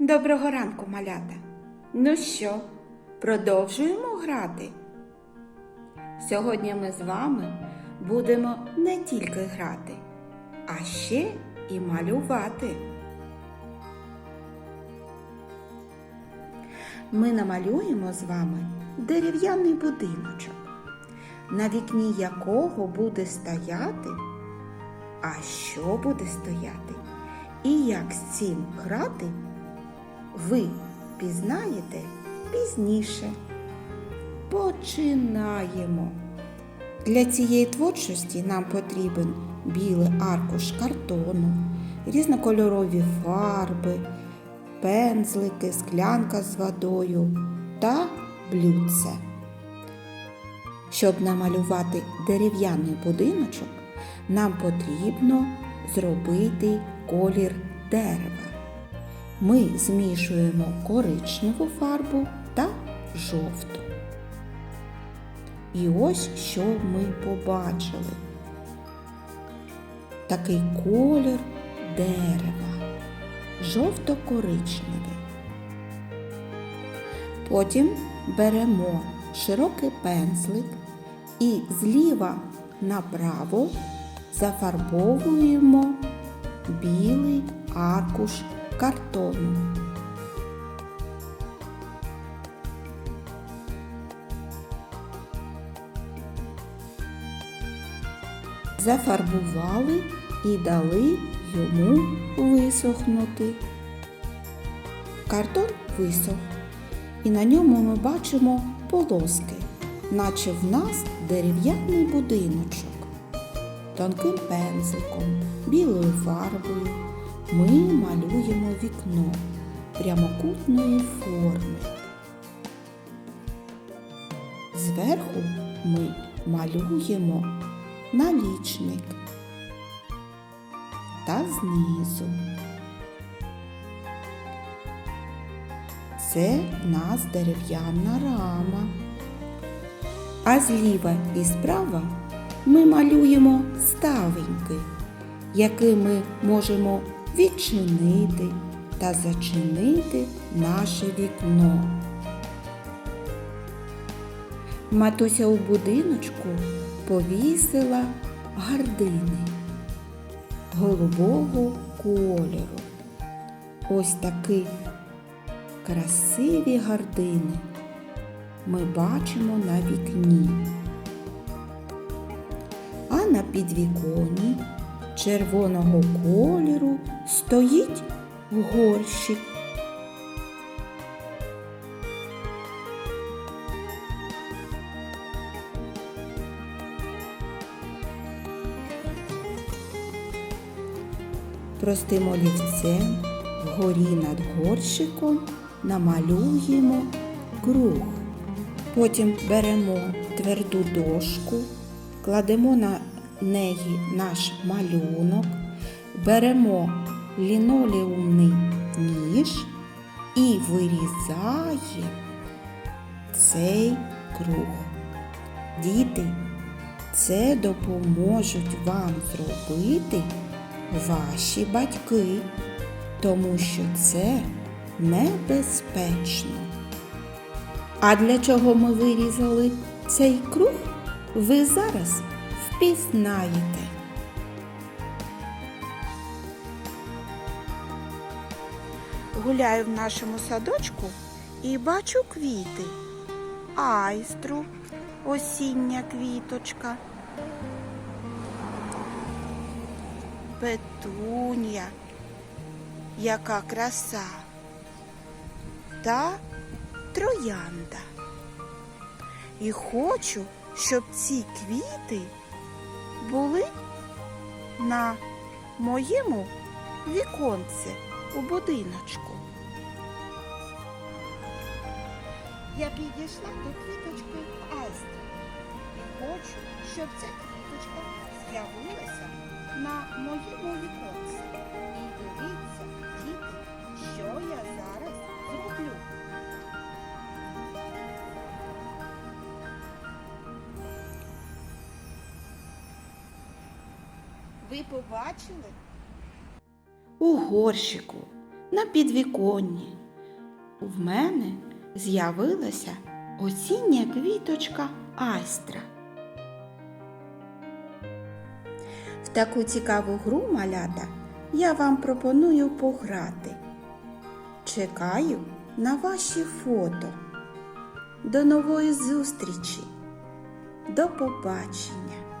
Доброго ранку, малята. Ну що, продовжуємо грати? Сьогодні ми з вами будемо не тільки грати, а ще і малювати. Ми намалюємо з вами дерев'яний будиночок, на вікні якого буде стояти, а що буде стояти, і як з цим грати, ви пізнаєте пізніше. Починаємо. Для цієї творчості нам потрібен білий аркуш картону, різнокольорові фарби, пензлики, склянка з водою та блюдце. Щоб намалювати дерев'яний будиночок, нам потрібно зробити колір дерева. Ми змішуємо коричневу фарбу та жовту. І ось що ми побачили. Такий колір дерева, жовто-коричневий. Потім беремо широкий пензлик і зліва направо зафарбовуємо білий аркуш картону. Зафарбували і дали йому висохнути. Картон висох, і на ньому ми бачимо полоски, наче в нас дерев'яний будиночок. Тонким пензликом, білою фарбою ми малюємо вікно прямокутної форми. Зверху ми малюємо налічник та знизу. Це в нас дерев'яна рама. А зліва і справа ми малюємо ставеньки, які ми можемо відчинити та зачинити наше вікно. Матуся у будиночку повісила гардини голубого кольору. Ось такі красиві гардини ми бачимо на вікні. А на підвіконі червоного кольору стоїть горщик. Простим олівцем вгорі над горщиком намалюємо круг. Потім беремо тверду дошку, кладемо на неї наш малюнок, беремо лінолеумний ніж і вирізає цей круг. Діти, це допоможуть вам зробити ваші батьки, тому що це небезпечно. А для чого ми вирізали цей круг, ви зараз впізнаєте. Гуляю в нашому садочку і бачу квіти. Айстру, осіння квіточка. Петунія, яка краса та троянда. І хочу, щоб ці квіти були на моєму віконці у будиночку. Я підійшла до квіточки Айстри і хочу, щоб ця квіточка з'явилася на моєму віконці. І дивіться, діти, що я зараз зроблю. Ви побачили? У горщику на підвіконні. В мене з'явилася осіння квіточка Айстра. В таку цікаву гру малята я вам пропоную пограти. Чекаю на ваші фото. До нової зустрічі. До побачення!